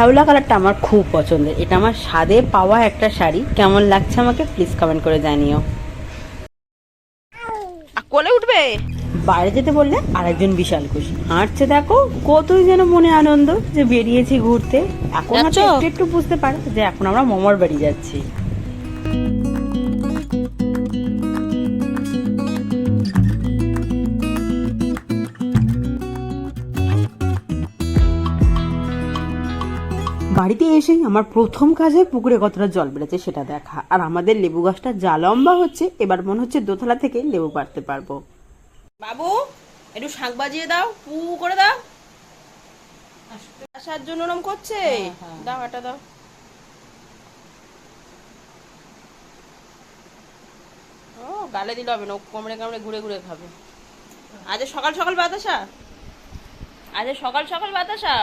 শ্যাওলা কালারটা আমার খুব পছন্দের। এটা আমার স্বাদে পাওয়া একটা শাড়ি। কেমন লাগছে আমাকে প্লিজ কমেন্ট করে জানিও। কোলে উঠবে? বাইরে যেতে বললে আরেকজন বিশাল খুশি। হাঁটছে দেখো কতই যেন মনে আনন্দ যে বেরিয়েছি ঘুরতে। এখন একটু একটু বুঝতে পারে যে এখন আমরা মমর বাড়ি যাচ্ছি। বাড়িতে এসেই আমার প্রথম কাজে পুকুরে কতটা জল বেড়েছে সেটা দেখা। আর আমাদের লেবু গাছটা যা লম্বা হচ্ছে এবার মনে হচ্ছে দোতলা থেকে লেবু পাড়তে পারব। বাবু একটু শাঁখ বাজিয়ে দাও পু করে দাও। আসার জন্য ওরম করছে? দাও এটা দাও। ও গালে দিলে হবে না ও কামড়ে কামড়ে ঘুরে ঘুরে খাবে। আজ সকাল সকাল বাতাসা? আজ সকাল সকাল বাতাসা?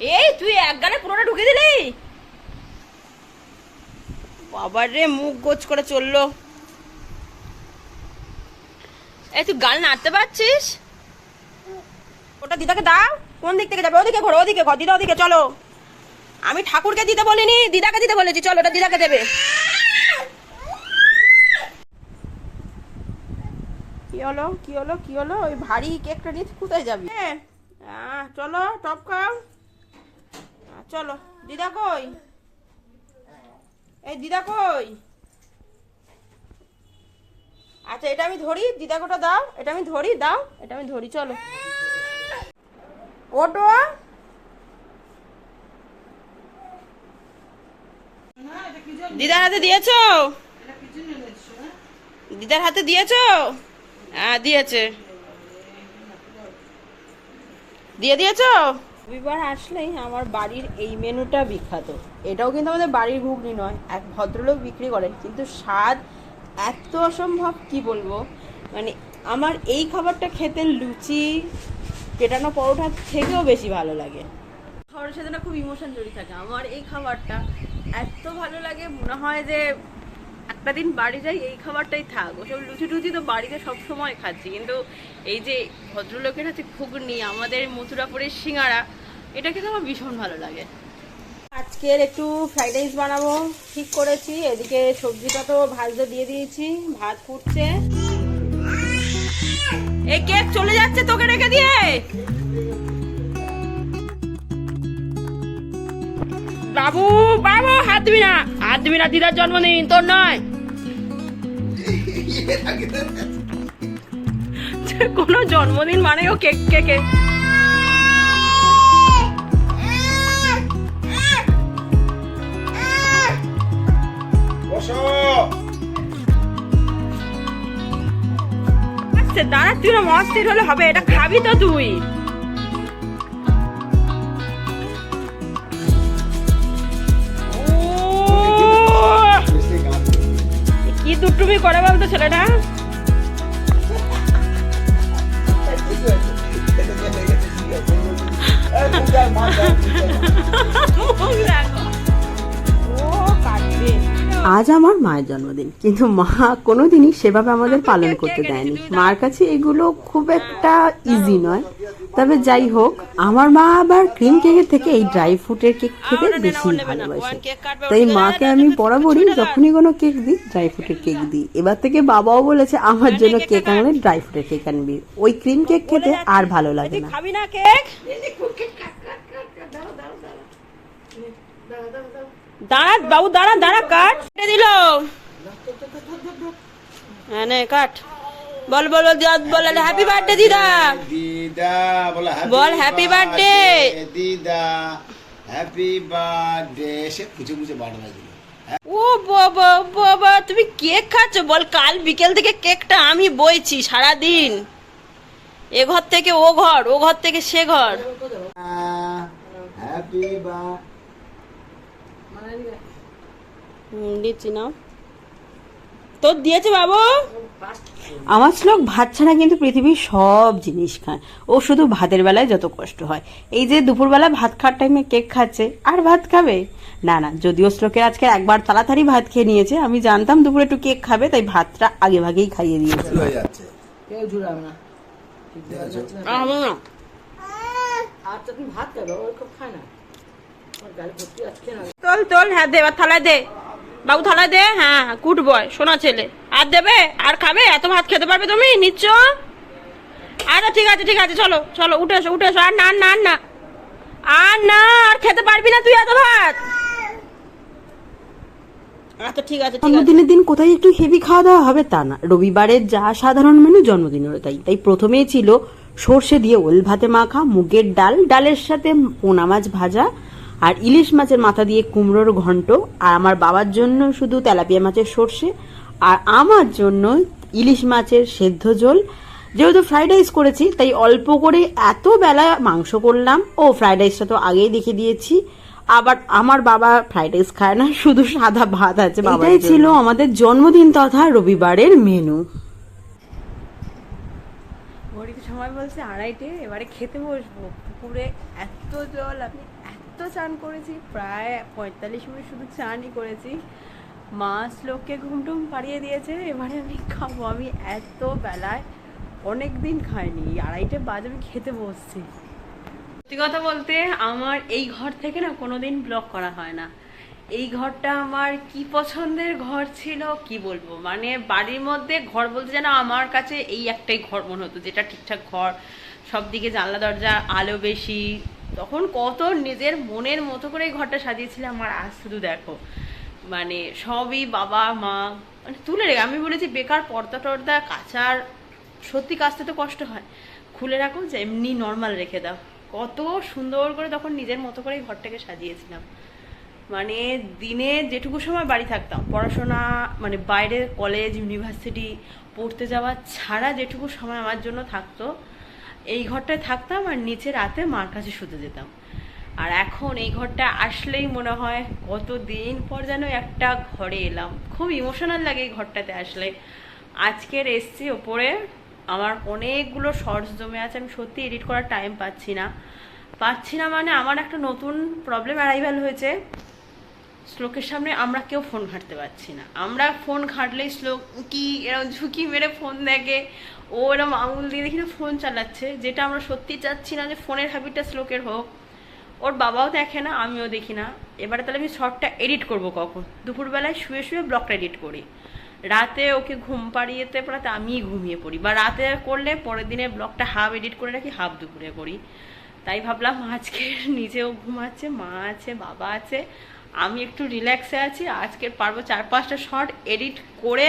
এই তুই এক গালে পুরোটা ঢুকে দিলি? বাবার রে মুখ গোছ করে চলল। এই তুই গাল নাড়তে পারছিস? ওটা দিদাকে দাও। কোন দিক থেকে যাবে? ওদিকে ঘোরো ওদিকে ঘর। দিদা ওদিকে চলো। আমি ঠাকুরকে দিতে বলিনি দিদাকে দিতে বলেছি। চলো ওটা দিদাকে দেবে। কি হলো? কি হলো? কি হলো? ওই ভারী কেকটা নিয়ে কোথায় যাবি? হ্যাঁ। আহ, চলো টপ খাও। চলো, দিদা কই? এই দিদা কই? আচ্ছা এটা আমি ধরি, দিদা কোটা দাও, এটা আমি ধরি, দাও, এটা আমি ধরি, চলো। ওটো? দিদার হাতে দিয়েছ? দিদার হাতে দিয়েছ? হ্যাঁ দিয়েছে। দিয়ে দিয়েছ? রবিবার আসলেই আমার বাড়ির এই মেনুটা বিখ্যাত। এটাও কিন্তু আমাদের বাড়ির ঘুগনি নয়, এক ভদ্রলোক বিক্রি করেন। কিন্তু স্বাদ এত অসম্ভব, কি বলব? মানে আমার এই খাবারটা খেতে লুচি, পেটানো পরোটার থেকেও বেশি ভালো লাগে। খাবারের সাথে না খুব ইমোশন জড়িয়ে থাকে। আমার এই খাবারটা এত ভালো লাগে, মনে হয় যে একটা দিন বাড়ি যাই এই খাবারটাই থাক। ওসব লুচি টুচি তো বাড়িতে সব সময় খাচ্ছি। কিন্তু এই যে ভদ্রলোকের হাতে ঘুগনি, আমাদের মথুরাপুরের সিঙ্গারা এটা কিন্তু আমার ভীষণ ভালো লাগে। আজকের একটু ফ্রাইড রাইস বানাবো ঠিক করেছি। এদিকে সবজিটা তো ভাজতে দিয়ে দিয়েছি ভাত ফুটছে। এই কেক চলে যাচ্ছে তোকে রেখে দিয়ে। বাবু বাবু হাত দিবি না। হাত দিবি না দিদার জন্মদিন তোর নয়। কোনো জন্মদিন মানেও কেক কেকে। না মস্তির হলে হবে এটা খাবি তো তুই। কি দুটুমি করে বলতো ছেলেটা। ও কাটবে। আজ আমার মায়ের জন্মদিন। কিন্তু মা কোনোদিনই সেভাবে আমাদের পালন করতে দেয়নি। মার কাছে এগুলো খুব একটা ইজি নয়। তবে যাই হোক আমার মা আবার ক্রিম কেকের থেকে এই ড্রাই ফ্রুটের কেক খেতে বেশি ভালোবাসে। তাই মাকে আমি বরাবরই যখনই কোনো কেক দিই ড্রাই ফ্রুটের কেক দিই। এবার থেকে বাবাও বলেছে আমার জন্য কেক আনলে ড্রাই ফ্রুটের কেক আনবি। ওই ক্রিম কেক খেতে আর ভালো লাগে না খাবি না কেক দাঁড়া বাবু দাঁড়া দাঁড়া কাট। কেটে দিল। হ্যাঁ নে কাট। বল বল বল দিদা বল হ্যাপি বার্থডে দিদা। দিদা বল happy birthday। দিদা। হ্যাপি বার্থডে সে পুচে পুচে বার্থডে দিল ও বাবা বাবা তুমি কেক খাচ্ছ? বল কাল বিকেল থেকে কেকটা আমি বইছি সারা দিন এ ঘর থেকে ও ঘর ও ঘর থেকে সে ঘর। হ্যাপি বা দিচ্ছি তোর দিয়েছে বাবু? আমার শ্লোক ভাত ছাড়া কিন্তু পৃথিবীর সব জিনিস খায়। ও শুধু ভাতের বেলায় যত কষ্ট হয়। এই যে দুপুরবেলা ভাত খাওয়ার টাইমে কেক খাচ্ছে আর ভাত খাবে? না না যদিও শ্লোকের আজকে একবার তাড়াতাড়ি ভাত খেয়ে নিয়েছে আমি জানতাম দুপুরে একটু কেক খাবে তাই ভাতটা আগে ভাগেই খাইয়ে দিয়েছি। তোল তোল হ্যাঁ দে এবার থালায় দে। বাবু থালায় দে হ্যাঁ কুট বয়, সোনা ছেলে। আর দেবে? আর খাবে? এত ভাত খেতে পারবে তুমি? নিচ্ছ? আচ্ছা ঠিক আছে ঠিক আছে, চলো চলো, উঠে এসো উঠে এসো। আর না না না। আর না, আর খেতে পারবি না তুই এত ভাত। আচ্ছা জন্মদিনের দিন কোথায় একটু হেভি খাওয়া দাওয়া হবে তা না। রবিবারের যা সাধারণ মেনু জন্মদিনেরও তাই। তাই প্রথমেই ছিল সর্ষে দিয়ে ওল ভাতে মাখা, মুগের ডাল, ডালের সাথে পোনা মাছ ভাজা আর ইলিশ মাছের মাথা দিয়ে কুমড়োর ঘন্ট আর আমার বাবার জন্য শুধু তেলাপিয়া মাছের সর্ষে আর আমার জন্য ইলিশ মাছের সেদ্ধ ঝোল। যেহেতু ফ্রাইড রাইস করেছি তাই অল্প করে এত বেলা মাংস করলাম। ও ফ্রাইড রাইসটা তো আগেই দেখে দিয়েছি। আবার আমার বাবা ফ্রাইড রাইস খায় না শুধু সাদা ভাত আছে এটাই ছিল আমাদের জন্মদিন তথা রবিবারের মেনু ঘড়িতে সময় বলছে আড়াইটে এবারে খেতে বসবো। পুকুরে এত জল আমি এত চান করেছি, প্রায় পঁয়তাল্লিশ মিনিট শুধু চানই করেছি। মাছ লোককে ঘুমটুম পাড়িয়ে দিয়েছে, এবারে আমি খাব। আমি এত বেলায় অনেক দিন খাইনি আড়াইটে বাজে আমি খেতে বসছি। সত্যি কথা বলতে আমার এই ঘর থেকে না কোনো দিন ব্লক করা হয় না। এই ঘরটা আমার কি পছন্দের ঘর ছিল, কি বলব? মানে বাড়ির মধ্যে ঘর বলতে যেন আমার কাছে এই একটাই ঘর মনে হতো, যেটা ঠিকঠাক ঘর সব দিকে জানলা, দরজা, আলো বেশি তখন কত নিজের মনের মতো করে ঘরটা সাজিয়েছিলাম। আমার আজ শুধু দেখো মানে সবই বাবা, মা মানে তুলে রেখে, আমি বলেছি বেকার পর্দা টর্দা কাচার, সত্যি কাচতে তো কষ্ট হয়। খুলে রাখো যে এমনি নর্মাল রেখে দাও। কত সুন্দর করে তখন নিজের মতো করে ঘরটাকে সাজিয়েছিলাম। মানে দিনে যেটুকু সময় বাড়ি থাকতাম, পড়াশোনা মানে বাইরে কলেজ ইউনিভার্সিটি পড়তে যাওয়া ছাড়া যেটুকু সময় আমার জন্য থাকতো এই ঘরটায় থাকতাম আর নিচে রাতে মার কাছে শুতে যেতাম। আর এখন এই ঘরটা আসলেই মনে হয় কত দিন পর যেন একটা ঘরে এলাম। খুব ইমোশনাল লাগে এই ঘরটাতে আসলে। আজকের এসছি ওপরে। আমার অনেকগুলো শর্টস জমে আছে, আমি সত্যি এডিট করার টাইম পাচ্ছি না। পাচ্ছি না মানে আমার একটা নতুন প্রবলেম অ্যারাইভাল হয়েছে। শ্লোকের সামনে আমরা কেউ ফোন ঘাঁটতে পারছি না। আমরা ফোন ঘাঁটলেই শ্লোক কি এরকম ঝুঁকি মেরে ফোন দেখে, ও এরকম আঙুল দিয়ে দেখি না ফোন চালাচ্ছে, যেটা আমরা সত্যি চাচ্ছি না যে ফোনের হ্যাবিটটা শ্লোকের হোক। ওর বাবাও দেখে না, আমিও দেখি না। এবারে তাহলে আমি শর্টটা এডিট করব কখন? দুপুরবেলায় শুয়ে শুয়ে ব্লগটা এডিট করি। রাতে ওকে ঘুম পাড়িয়েতে পড়াতে আমিই ঘুমিয়ে পড়ি বা রাতে করলে পরের দিনে ব্লগটা হাফ এডিট করে রাখি হাফ দুপুরে করি। তাই ভাবলাম আজকে নিজেও ঘুমাচ্ছে, মা আছে, বাবা আছে আমি একটু রিল্যাক্সে আছি। আজকের পারব চার পাঁচটা শর্ট এডিট করে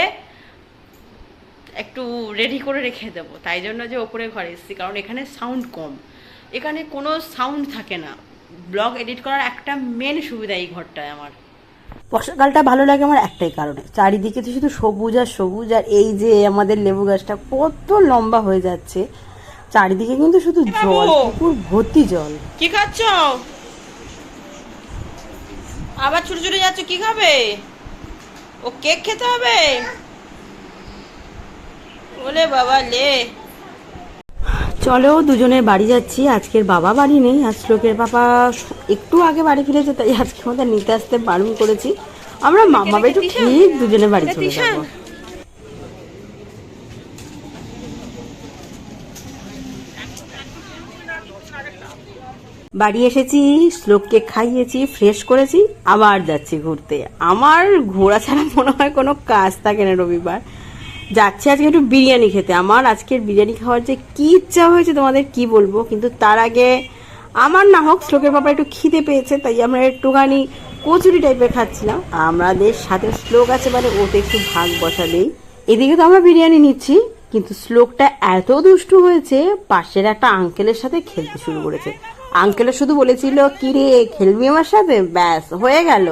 একটু রেডি করে রেখে দেবো। তাই জন্য যে ওপরে ঘরে এসেছি কারণ এখানে সাউন্ড কম। এখানে কোনো সাউন্ড থাকে না। ব্লগ এডিট করার একটা মেন সুবিধা এই ঘরটায় আমার। বর্ষাকালটা ভালো লাগে আমার একটাই কারণে। চারিদিকে তো শুধু সবুজ আর সবুজ আর এই যে আমাদের লেবু গাছটা কত লম্বা হয়ে যাচ্ছে। চারিদিকে কিন্তু শুধু জল পুকুর ভর্তি জল। কি খাচ্ছ? আবার ছুটে ছুটে যাচ্ছ কি খাবে? ও কেক খেতে হবে? ওলে বাবা লে। চলো দুজনে বাড়ি যাচ্ছি। আজকের বাবা বাড়ি নেই আজ লোকের বাবা একটু আগে বাড়ি ফিরেছে তাই আজকে আমাদের নিতে আসতে বারণ করেছি। আমরা মামা বেটু ঠিক দুজনে বাড়ি চলে যাব। বাড়ি এসেছি, শ্লোককে খাইয়েছি ফ্রেশ করেছি, আবার যাচ্ছি ঘুরতে। আমার ঘোরা ছাড়া মনে হয় কোনো কাজ থাকে না রবিবার। যাচ্ছি আজকে একটু বিরিয়ানি খেতে। আমার আজকের বিরিয়ানি খাওয়ার যে কি ইচ্ছা হয়েছে তোমাদের কি বলব? কিন্তু তার আগে আমার না হোক, শ্লোকের বাবা একটু খিদে পেয়েছে, তাই আমরা একটুখানি কচুরি টাইপের খাচ্ছিলাম। আমাদের সাথে শ্লোক আছে মানে ওতে একটু ভাগ বসালেই। এদিকে তো আমরা বিরিয়ানি নিচ্ছি, কিন্তু শ্লোকটা এত দুষ্টু হয়েছে, পাশের একটা আঙ্কেলের সাথে খেলতে শুরু করেছে। আঙ্কেলের শুধু বলেছিল কি রে খেলবি আমার সাথে? ব্যাস হয়ে গেল।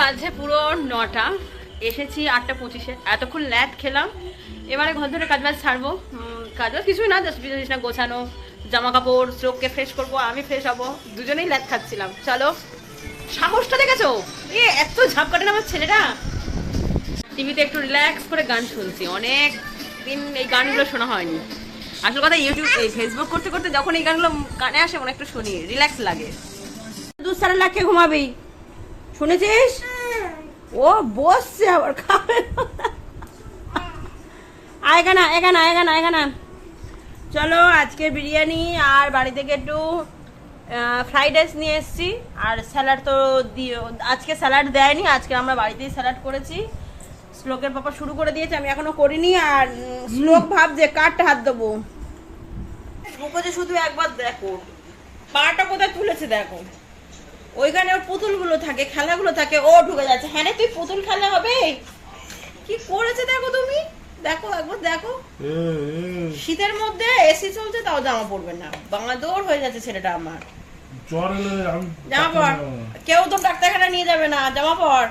বাজছে পুরো নটা এসেছি আটটা পঁচিশে। এতক্ষণ ল্যাদ খেলাম এবারে ঘর ধরে কাজবাজ ছাড়বো। উম, কাজবাজ কিছুই না জাস্ট বিছানা গোছানো জামা কাপড় স্লোককে ফ্রেশ করব আমি ফ্রেশ হব। দুজনেই ল্যাদ খাচ্ছিলাম। চলো সাহসটা দেখেছ? এ এত ঝাপ কাটে না আমার ছেলেটা? টিভিতে একটু রিল্যাক্স করে গান শুনছি। অনেক দিন এই গানগুলো শোনা হয়নি। আসল কথা ইউটিউব এই ফেসবুক করতে করতে যখন এই গানগুলো কানে আসে, মনে একটু শুনি রিল্যাক্স লাগে। দুধ সারা লাখে ঘুমাবি শুনেছিস? ও বসছে আবার খাবে। আয়গানা আয়গানা আয়গানা আয়গানা চলো, আজকে বিরিয়ানি আর বাড়ি থেকে একটু ফ্রাইড রাইস নিয়ে এসেছি। আর স্যালাড তো দিয়ে আজকে স্যালাড দেয়নি, আজকে আমরা বাড়িতেই স্যালাড করেছি। শ্লোকের পাপা শুরু করে দিয়েছে আমি এখনও করিনি আর শ্লোক ভাবছে কারটা হাত দেবো। মুখোজে শুধু একবার দেখো। পাটা কোথায় তুলেছে দেখো। ওইখানে ওর পুতুলগুলো থাকে খেলাগুলো থাকে ও ঢুকে যাচ্ছে। হ্যাঁ তুই পুতুল খেলা হবে? কি করেছে দেখো তুমি? দেখো একবার দেখো। শীতের মধ্যে এসি চলছে তাও জামা পরবে না। বাঁদর হয়ে যাচ্ছে ছেলেটা আমার। জ্বর এলে জামা পর। কেউ তো ডাক্তারখানা নিয়ে যাবে না জামা পর।